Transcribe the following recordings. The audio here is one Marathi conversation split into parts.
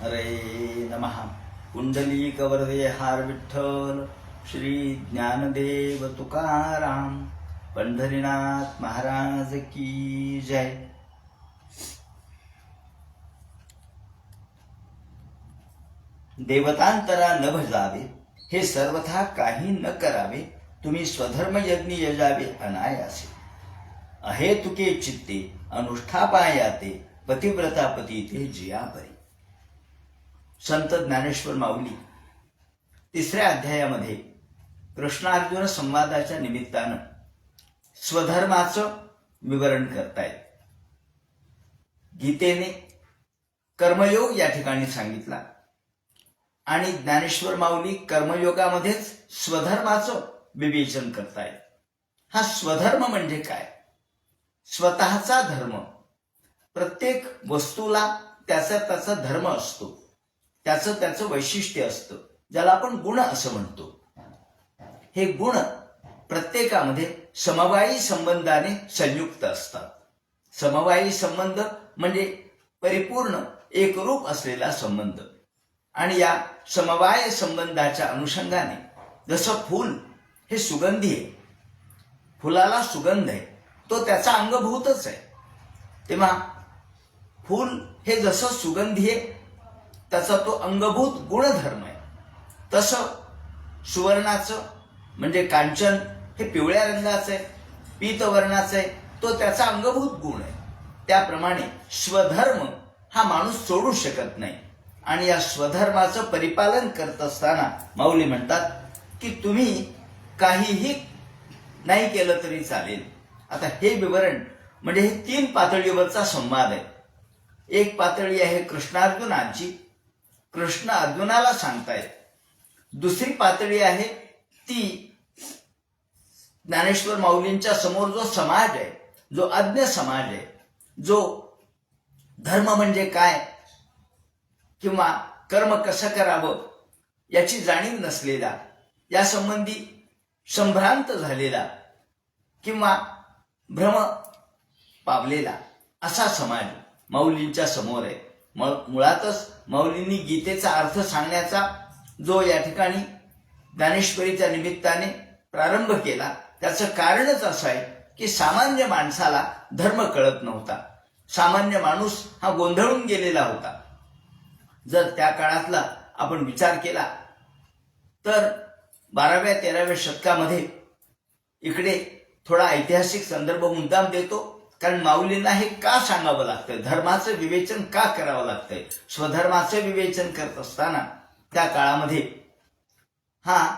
हरे नमः। कुंडलीकवरदे हार विठ्ठल श्री ज्ञानदेव तुकाराम पंढरीनाथ महाराज की जय। देवतांतरा न भजावे हे सर्वथा काही न करावे तुम्ही स्वधर्म यज्ञ यजावे अनायासे। अहेतुके चित्ते अनुष्ठापायाते पतिव्रता पती ते जियापरी। संत ज्ञानेश्वर माऊली तिसऱ्या अध्यायामध्ये कृष्णार्जुन संवादाच्या निमित्तानं स्वधर्माचं विवरण करतायत. गीतेने कर्मयोग या ठिकाणी सांगितला आणि ज्ञानेश्वर माऊली कर्मयोगामध्येच स्वधर्माचं विवेचन करतायत. हा स्वधर्म म्हणजे काय? स्वतःचा धर्म. प्रत्येक वस्तूला त्याचा त्याचा धर्म असतो. त्याचं त्याचं वैशिष्ट्य असतं ज्याला आपण गुण असं म्हणतो. हे गुण प्रत्येकामध्ये समवायी संबंधाने संयुक्त असतात. समवायी संबंध म्हणजे परिपूर्ण एकरूप असलेला संबंध. आणि या समवाय संबंधाच्या अनुषंगाने जसं फूल हे सुगंधी आहे. फुलाला सुगंध आहे. तो त्याचा अंगभूतच आहे. तेव्हा फूल हे जसं सुगंधी आहे त्याचा तो अंगभूत गुणधर्म आहे. तसं सुवर्णाचं म्हणजे कांचन हे पिवळ्या रंगाचं आहे पीतवर्णाचं आहे तो त्याचा अंगभूत गुण आहे. त्याप्रमाणे स्वधर्म हा माणूस सोडू शकत नाही. आणि या स्वधर्माचं परिपालन करत असताना माऊली म्हणतात की तुम्ही काहीही नाही केलं तरी चालेल. आता हे विवरण म्हणजे हे तीन पातळीवरचा संवाद आहे. एक पातळी आहे कृष्णार्जुनाची कृष्ण अर्जुनाला सांगतायत दुसरी पातळी आहे ती ज्ञानेश्वर माऊलींच्या समोर जो समाज आहे जो अज्ञ समाज आहे जो धर्म म्हणजे काय किंवा कर्म कसं करावं याची जाणीव नसलेला यासंबंधी संभ्रांत झालेला किंवा भ्रम पावलेला असा समाज माऊलींच्या समोर आहे. म- मुळातच माऊलींनी गीतेचा अर्थ सांगण्याचा जो या ठिकाणी ज्ञानेश्वरीच्या निमित्ताने प्रारंभ केला त्याचं कारणच असं आहे की सामान्य माणसाला धर्म कळत नव्हता. सामान्य माणूस हा गोंधळून गेलेला होता. जर त्या काळातला आपण विचार केला तर बाराव्या तेराव्या शतकामध्ये इकडे थोडा ऐतिहासिक संदर्भ मुद्दाम देतो. कारण माऊलींना हे का सांगावं लागतं धर्माचं विवेचन का करावं लागतंय? स्वधर्माचं विवेचन करत असताना त्या काळामध्ये हा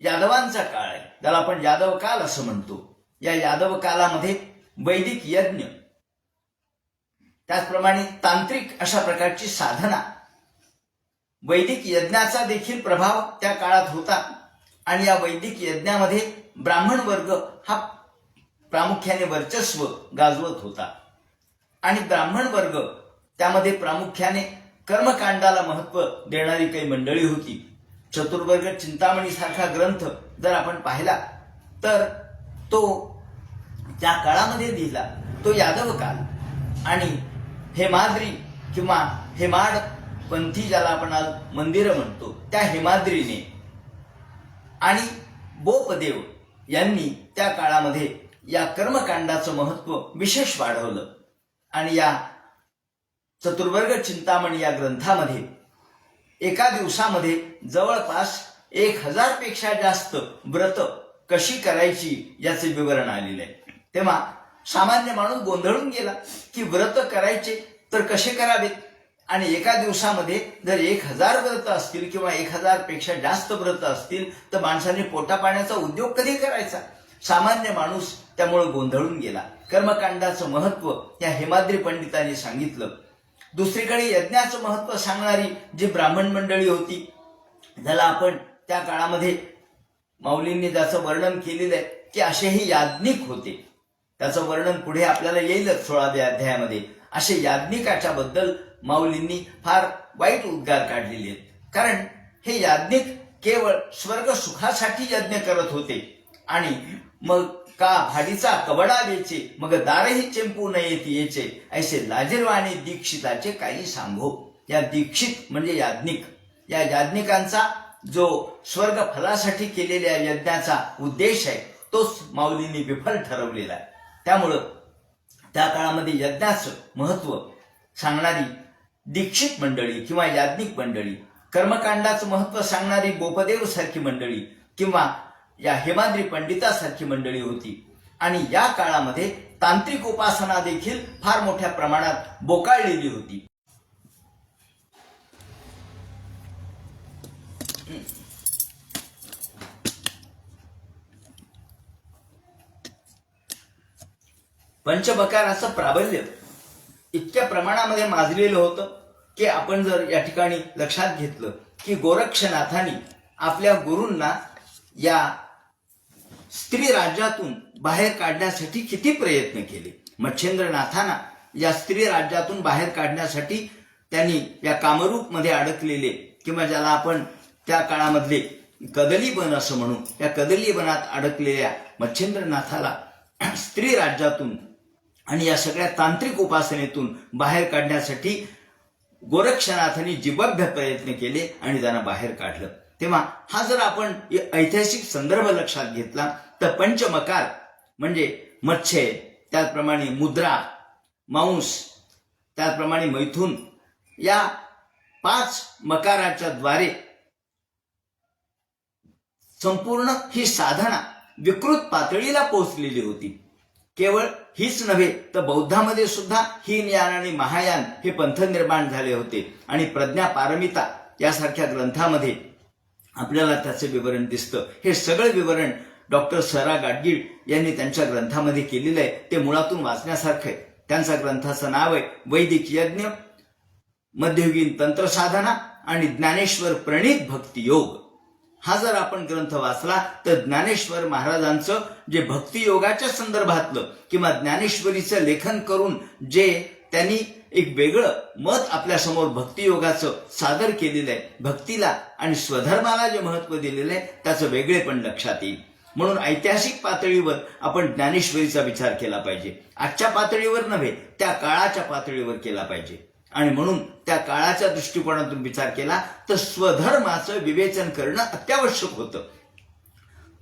यादवांचा काळ आहे. त्याला आपण यादव काल असं म्हणतो. या यादव कालामध्ये वैदिक यज्ञ त्याचप्रमाणे तांत्रिक अशा प्रकारची साधना वैदिक यज्ञाचा देखील प्रभाव त्या काळात होता. आणि या वैदिक यज्ञामध्ये ब्राह्मण वर्ग हा प्रामुख्याने वर्चस्व गाजवत होता. आणि ब्राह्मण वर्ग त्यामध्ये प्रामुख्याने कर्मकांडाला महत्त्व देणारी काही मंडळी होती. चतुर्वर्ग चिंतामणी सारखा ग्रंथ जर आपण पाहिला तर तो त्या काळामध्ये लिहिला. तो यादव काल. आणि हेमाद्री किंवा हेमाड पंथी ज्याला आपण आज मंदिरं म्हणतो त्या हेमाद्रीने आणि बोपदेव यांनी त्या काळामध्ये या कर्मकांडाचं महत्त्व विशेष वाढवलं. आणि या चतुर्वर्ग चिंतामणी या ग्रंथामध्ये एका दिवसामध्ये जवळपास एक हजारपेक्षा जास्त व्रत कशी करायची याचे विवरण आलेले आहे. तेव्हा सामान्य माणूस गोंधळून गेला की व्रत करायचे तर कसे करावेत आणि एका दिवसामध्ये जर एक हजार व्रत असतील किंवा एक हजारपेक्षा जास्त व्रत असतील तर माणसाने पोटापाण्याचा उद्योग कधी करायचा? सामान्य माणूस त्यामुळे गोंधळून गेला. कर्मकांडाचं महत्त्व या हेमाद्री पंडितांनी सांगितलं. दुसरीकडे यज्ञाचं महत्त्व सांगणारी जी ब्राह्मण मंडळी होती ज्याला आपण त्या काळामध्ये माऊलींनी ज्याचं वर्णन केलेलं आहे की असेही याज्ञिक होते. त्याचं वर्णन पुढे आपल्याला येईलच सोळाव्या अध्यायामध्ये. असे याज्ञिकाच्या बद्दल माऊलींनी फार वाईट उद्गार काढलेले आहेत. कारण हे याज्ञिक केवळ स्वर्ग सुखासाठी यज्ञ करत होते. आणि मग का भाडीचा कवडा वेचे मग दारही चेंपू न येत येचे ऐसे लाजीरवाणी दीक्षिताचे काही सांगो. या दीक्षित म्हणजे याज्ञिक. या याज्ञिकांचा जो स्वर्ग फलासाठी केलेल्या यज्ञाचा उद्देश आहे तोच माऊलींनी विफल ठरवलेला आहे. त्यामुळं त्या काळामध्ये यज्ञाचं महत्त्व सांगणारी दीक्षित मंडळी किंवा याज्ञिक मंडळी कर्मकांडाचं महत्त्व सांगणारी गोपदेव सारखी मंडळी किंवा या हेमाद्री पंडितासारखी मंडळी होती. आणि या काळामध्ये तांत्रिक उपासना देखील फार मोठ्या प्रमाणात बोकाळलेली होती. पंचबकाराचं प्राबल्य इतक्या प्रमाणामध्ये माजलेलं होतं की आपण जर या ठिकाणी लक्षात घेतलं की गोरक्षनाथांनी आपल्या गुरूंना या स्त्री राज्यातून बाहेर काढण्यासाठी किती प्रयत्न केले? मच्छेंद्रनाथांना या स्त्री राज्यातून बाहेर काढण्यासाठी त्यांनी या कामरूपमध्ये अडकलेले किंवा ज्याला आपण त्या काळामधले कदलीबन असं म्हणू या कदलीबनात अडकलेल्या मच्छेंद्रनाथाला स्त्री राज्यातून आणि या सगळ्या तांत्रिक उपासनेतून बाहेर काढण्यासाठी गोरक्षनाथांनी जिबभ्य प्रयत्न केले आणि त्यांना बाहेर काढलं. तेव्हा हा जर आपण ऐतिहासिक संदर्भ लक्षात घेतला तर पंचमकार म्हणजे मच्छे त्याचप्रमाणे मुद्रा मांस त्याचप्रमाणे मैथून या पाच मकाराच्या द्वारे संपूर्ण ही साधना विकृत पातळीला पोहोचलेली होती. केवळ हीच नव्हे तर बौद्धामध्ये सुद्धा हीनयान आणि महायान हे पंथ निर्माण झाले होते. आणि प्रज्ञा पारमिता यासारख्या ग्रंथामध्ये आपल्याला त्याचं विवरण दिसतं. हे सगळं विवरण डॉक्टर सरा गाडगीळ यांनी त्यांच्या ग्रंथामध्ये केलेलं आहे. ते मुळातून वाचण्यासारखं आहे. त्यांचा ग्रंथाचं नाव आहे वैदिक यज्ञ मध्ययुगीन तंत्रसाधना आणि ज्ञानेश्वर प्रणित भक्तियोग. हा जर आपण ग्रंथ वाचला तर ज्ञानेश्वर महाराजांचं जे भक्तियोगाच्या संदर्भातलं किंवा ज्ञानेश्वरीचं लेखन करून जे त्यांनी एक वेगळं मत आपल्यासमोर भक्तियोगाचं सादर केलेलं आहे भक्तीला आणि स्वधर्माला जे महत्त्व दिलेलं आहे त्याचं वेगळे पण लक्षात येईल. म्हणून ऐतिहासिक पातळीवर आपण ज्ञानेश्वरीचा विचार केला पाहिजे. आजच्या पातळीवर नव्हे त्या काळाच्या पातळीवर केला पाहिजे. आणि म्हणून त्या काळाच्या दृष्टिकोनातून विचार केला तर स्वधर्माचं विवेचन करणं अत्यावश्यक होतं.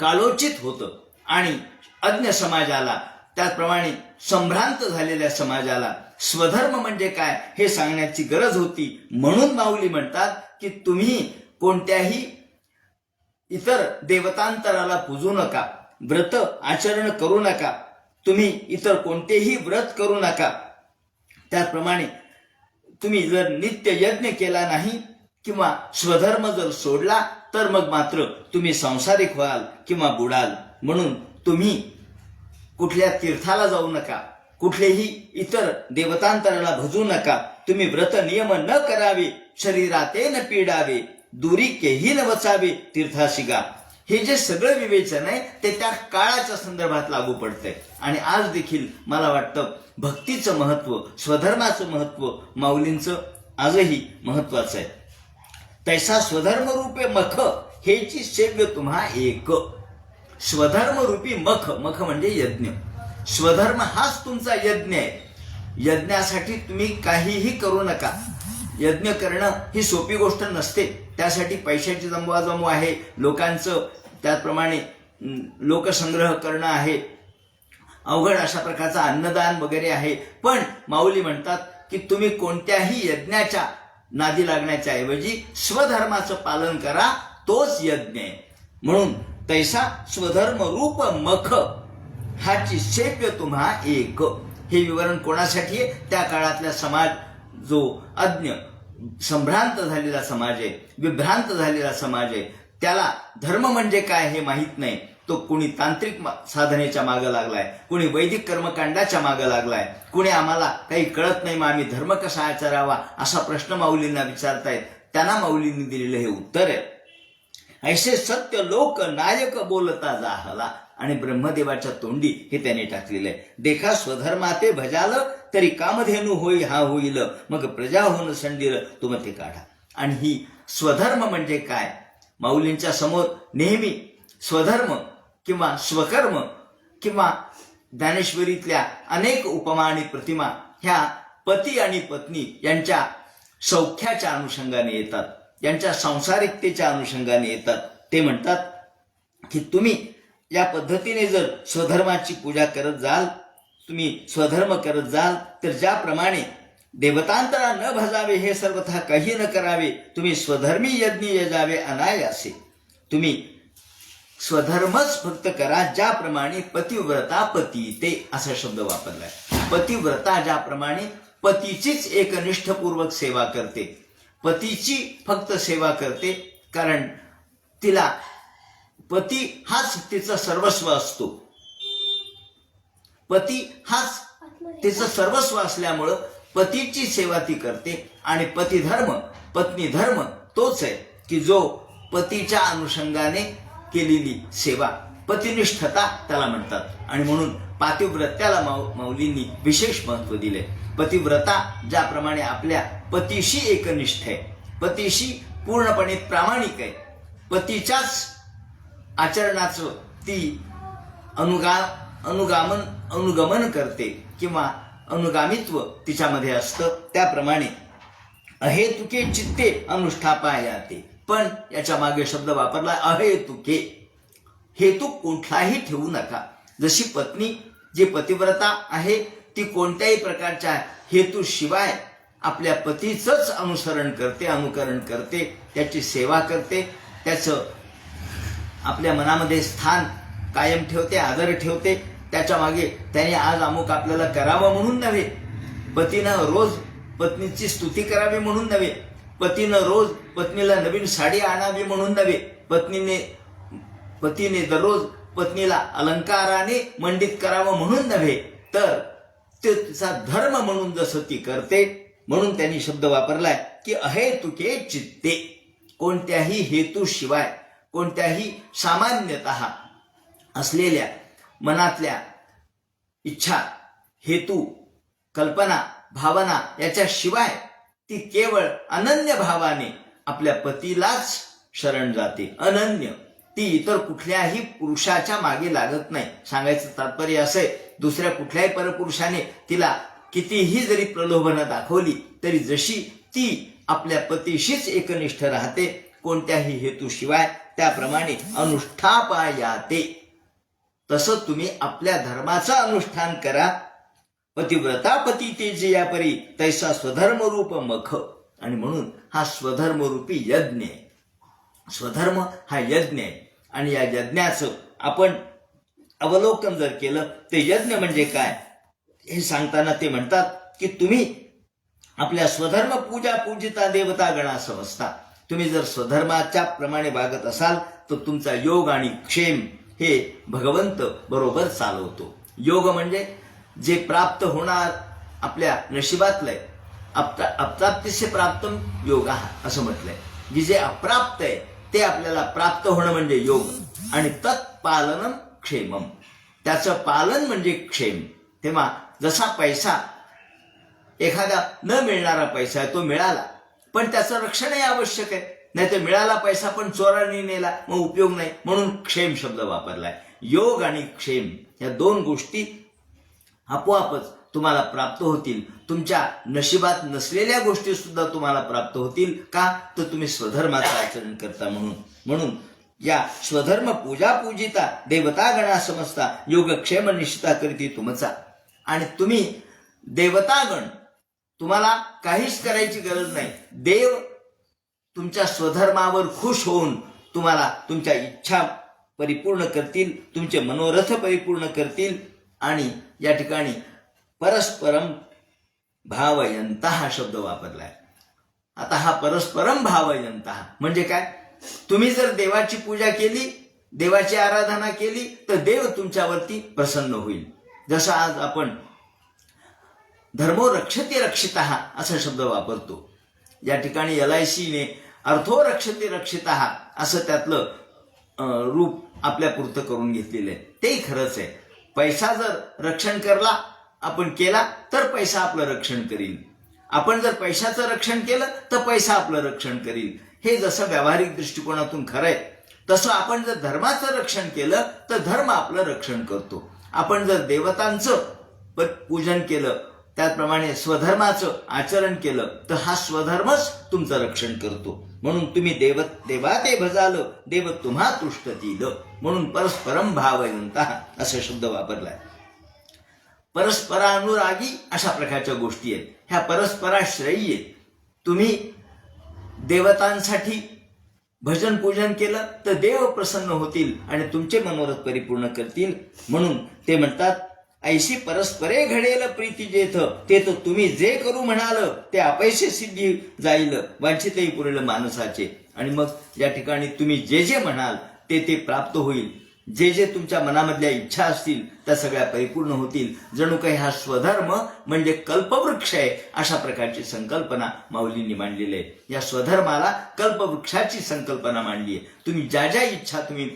कालोचित होतं. आणि अज्ञ समाजाला त्याचप्रमाणे संभ्रांत झालेल्या समाजाला स्वधर्म म्हणजे काय हे सांगण्याची गरज होती. म्हणून माऊली म्हणतात की तुम्ही कोणत्याही इतर देवतांतराला पूजू नका. व्रत आचरण करू नका. तुम्ही इतर कोणतेही व्रत करू नका. त्याचप्रमाणे तुम्ही जर नित्य यज्ञ केला नाही किंवा स्वधर्म जर सोडला तर मग मात्र तुम्ही संसारिक व्हाल किंवा बुडाल. म्हणून तुम्ही कुठल्या तीर्थाला जाऊ नका. कुठलेही इतर देवतांतराला भजू नका. तुम्ही व्रत नियम न करावे शरीराते न पिडावे दुरी केही न वचावे तीर्थाशिगा. हे जे सगळं विवेचन आहे ते त्या काळाच्या संदर्भात लागू पडतंय. आणि आज देखील मला वाटतं भक्तीचं महत्त्व स्वधर्माचं महत्त्व माऊलींचं आजही महत्वाचं आहे. तैसा स्वधर्म रूपे मख हेची सेव्य तुम्हा एक. स्वधर्म रूपी मख मख म्हणजे यज्ञ. स्वधर्म हाच तुमचा यज्ञ आहे. यज्ञासाठी तुम्ही काहीही करू नका. यज्ञ करणं ही सोपी गोष्ट नसते. त्यासाठी पैशाची जमवाजमव आहे. लोकांचं त्याचप्रमाणे लोकसंग्रह करणं आहे. अवघड अशा प्रकारचा अन्नदान वगैरे आहे. पण माऊली म्हणतात की तुम्ही कोणत्याही यज्ञाच्या नादी लागण्याच्या ऐवजी स्वधर्माचं पालन करा. तोच यज्ञ आहे. म्हणून तैसा स्वधर्म रूप मख हाची सेव्य तुम्हा एक. हे विवरण कोणासाठी आहे? त्या काळातल्या समाज जो अज्ञ संभ्रांत झालेला समाज आहे विभ्रांत झालेला समाज आहे त्याला धर्म म्हणजे काय हे माहीत नाही. तो कुणी तांत्रिक साधनेच्या मागं लागलाय कुणी वैदिक कर्मकांडाच्या मागं लागलाय कुणी आम्हाला काही कळत नाही मग आम्ही धर्म कसा आचरावा असा प्रश्न माऊलींना विचारतायत. त्यांना माऊलींनी दिलेलं हे उत्तर आहे. ऐसे सत्य लोक नायक बोलता जाहला. आणि ब्रह्मदेवाच्या तोंडी हे त्याने टाकलेलं. आहे देखा स्वधर्माते भजाल तरी कामधेनू होई हा होईल. मग प्रजा होऊन संडील तुम ते काढा. आणि ही स्वधर्म म्हणजे काय? माऊलींच्या समोर नेहमी स्वधर्म किंवा स्वकर्म किंवा ज्ञानेश्वरीतल्या अनेक उपमा आणि प्रतिमा ह्या पती आणि पत्नी यांच्या सौख्याच्या अनुषंगाने येतात. यांच्या सांसारिकतेच्या अनुषंगाने येतात. ते म्हणतात की तुम्ही या पद्धतीने जर स्वधर्माची पूजा करत जाल तुम्ही स्वधर्म करत जाल तर ज्याप्रमाणे देवतांतरा न भजावे हे सर्वथा काही न करावे तुम्ही स्वधर्मी यज्ञ यजावे अनायासे. तुम्ही स्वधर्मच फक्त करा ज्याप्रमाणे पतिव्रता पती ते असा शब्द वापरलाय. पतिव्रता ज्याप्रमाणे पतीचीच एकनिष्ठपूर्वक सेवा करते. पतीची फक्त सेवा करते कारण तिला पती हाच तिचं सर्वस्व असतो. पती हाच तिचं सर्वस्व असल्यामुळं पतीची सेवा ती करते आणि पतिधर्म पत्नी धर्म तोच आहे की जो पतीच्या अनुषंगाने केलेली सेवा पतिनिष्ठता त्याला म्हणतात. आणि म्हणून पातिव्रत्याला माऊ माऊलींनी विशेष महत्त्व दिले पतिव्रता ज्याप्रमाणे आपल्या पतीशी एकनिष्ठ आहे. पतीशी पूर्णपणे प्रामाणिक आहे. पतीच्याच आचरणाचं ती अनुगा अनुगामन अनुगमन करते किंवा अनुगामित्व तिच्यामध्ये असतं. त्याप्रमाणे अहेतुके चित्ते अनुष्ठापायाते पण याच्या मागे शब्द वापरला अहेतुके. हेतू कुठलाही ठेवू नका. जशी पत्नी जी पतिव्रता आहे ती कोणत्याही प्रकारच्या हेतूशिवाय आपल्या पतीचंच अनुसरण करते अनुकरण करते त्याची सेवा करते त्याचं आपल्या मनामध्ये स्थान कायम ठेवते आदर ठेवते. त्याच्यामागे त्याने आज अमुक आपल्याला करावं म्हणून नव्हे. पतीनं रोज पत्नीची स्तुती करावी म्हणून नव्हे. पतीनं रोज पत्नीला नवीन साडी आणावी म्हणून नव्हे. पत्नीने पतीने दररोज पत्नीला अलंकाराने मंडित करावं म्हणून नव्हे. तर ते तिचा धर्म म्हणून जसं ती करते म्हणून त्यांनी शब्द वापरलाय की अहेतुके चित्ते. कोणत्याही हेतूशिवाय कोणत्याही सामान्यतः असलेल्या मनातल्या इच्छा हेतू कल्पना भावना याच्याशिवाय ती केवळ अनन्य भावाने आपल्या पतीलाच शरण जाते. अनन्य. ती इतर कुठल्याही पुरुषाच्या मागे लागत नाही. सांगायचं तात्पर्य असं आहे दुसऱ्या कुठल्याही परपुरुषाने तिला कितीही जरी प्रलोभनं दाखवली तरी जशी ती आपल्या पतीशीच एकनिष्ठ राहते कोणत्याही हेतूशिवाय त्याप्रमाणे अनुष्ठापायाते. तसं तुम्ही आपल्या धर्माचं अनुष्ठान करा. पतिव्रता पती ते जे या परी तैसा स्वधर्मरूप मख. आणि म्हणून हा स्वधर्मरूपी यज्ञ. आहे स्वधर्म हा यज्ञ. आहे आणि या यज्ञाचं आपण अवलोकन जर केलं ते यज्ञ म्हणजे काय? हे सांगताना ते म्हणतात की तुम्ही आपल्या स्वधर्म पूजा पूजिता देवता गणा समजता तुम्ही जर स्वधर्माच्या प्रमाणे वागत असाल तर तुमचा योग आणि क्षेम हे भगवंत बरोबर चालवतो. योग म्हणजे जे प्राप्त होणार आपल्या नशिबातलंय अप्राप्तिसे प्राप्त योग असं म्हटलंय. की जे अप्राप्त आहे ते आपल्याला प्राप्त होणं म्हणजे योग आणि तत्पालनम क्षेमम त्याचं पालन म्हणजे क्षेम. तेव्हा जसा पैसा एखादा न मिळणारा पैसा आहे तो मिळाला पण त्याचं रक्षणही आवश्यक आहे. नाही तर मिळाला पैसा पण चोराने नेला मग उपयोग नाही. म्हणून क्षेम शब्द वापरलाय. योग आणि क्षेम या दोन गोष्टी आपोआपच तुम्हाला प्राप्त होतील. तुमच्या नशिबात नसलेल्या गोष्टी सुद्धा तुम्हाला प्राप्त होतील का? तर तुम्ही स्वधर्माचं आचरण करता म्हणून. म्हणून या स्वधर्म पूजा पूजिता देवता गणा समजता योगक्षेम निश्चिता करीती तुमचा. आणि तुम्ही देवतागण तुम्हाला काहीच करायची गरज नाही. देव तुमच्या स्वधर्मावर खुश होऊन तुम्हाला तुमच्या इच्छा परिपूर्ण करतील तुमचे मनोरथ परिपूर्ण करतील आणि या ठिकाणी परस्परम भावयंत हा शब्द वापरलाय. आता हा परस्परम भावयंत म्हणजे काय? तुम्ही जर देवाची पूजा केली देवाची आराधना केली तर देव तुमच्यावरती प्रसन्न होईल. जसं आज आपण धर्मो रक्षते रक्षित असा शब्द वापरतो. या ठिकाणी एल आय सीने अर्थो रक्षते रक्षित असं त्यातलं रूप आपल्या पुरतं करून घेतलेलं आहे. तेही खरंच आहे. पैसा जर रक्षण करला आपण केला तर पैसा आपलं रक्षण करील आपण जर पैशाचं रक्षण केलं तर पैसा आपलं रक्षण करील हे जसं व्यावहारिक दृष्टिकोनातून खरं आहे तसं आपण जर धर्माचं रक्षण केलं तर धर्म आपलं रक्षण करतो. आपण जर देवतांचं प- पूजन केलं त्याचप्रमाणे स्वधर्माचं आचरण केलं तर हा स्वधर्मच तुमचं रक्षण करतो. म्हणून तुम्ही देव देवा ते भजाल देव तुम्हा तुष्ट दिलं. म्हणून परस्परम भावयंता असा शब्द वापरलाय. परस्परानुरागी अशा प्रकारच्या गोष्टी आहेत. ह्या परस्पराश्रयी आहेत. तुम्ही देवतांसाठी भजन पूजन केलं तर देव प्रसन्न होतील आणि तुमचे मनोरथ परिपूर्ण करतील. म्हणून ते म्हणतात ऐशी परस्परे घडेल प्रीती जेथ. ते तर तुम्ही जे करू म्हणाल ते अपयश सिद्धी जाईल वांछितही पुरेल माणसाचे. आणि मग या ठिकाणी तुम्ही जे जे म्हणाल ते ते प्राप्त होईल. जे जे तुमच्या मनामधल्या इच्छा असतील त्या सगळ्या परिपूर्ण होतील. जणू काही हा स्वधर्म म्हणजे कल्पवृक्ष आहे अशा प्रकारची संकल्पना माऊलींनी मांडलेली आहे. या स्वधर्माला कल्पवृक्षाची संकल्पना मांडली आहे. तुम्ही ज्या ज्या इच्छा तुम्ही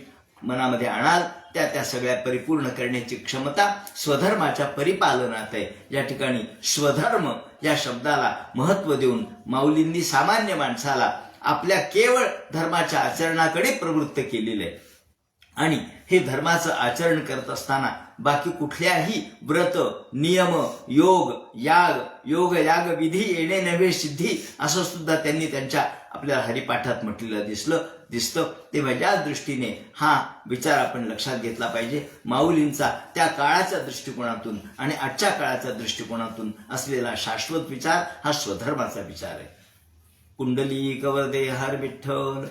मनामध्ये आणाल त्या त्या सगळ्या परिपूर्ण करण्याची क्षमता स्वधर्माच्या परिपालनात आहे. या ठिकाणी स्वधर्म या शब्दाला महत्त्व देऊन माऊलींनी सामान्य माणसाला आपल्या केवळ धर्माच्या आचरणाकडे प्रवृत्त केलेलं आहे. आणि हे धर्माचं आचरण करत असताना बाकी कुठल्याही व्रत नियम योग याग योग याग विधी येणे नव्हे सिद्धी असं सुद्धा त्यांनी त्यांच्या आपल्या हरिपाठात म्हटलेलं दिसलं दिसतं. तेव्हा या दृष्टीने हा विचार आपण लक्षात घेतला पाहिजे. माऊलींचा त्या काळाच्या दृष्टिकोनातून आणि आजच्या काळाच्या दृष्टिकोनातून असलेला शाश्वत विचार हा स्वधर्माचा विचार आहे. कुंडली कवरदे हर विठ्ठल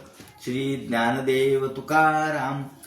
श्री ज्ञानदेव तुकाराम.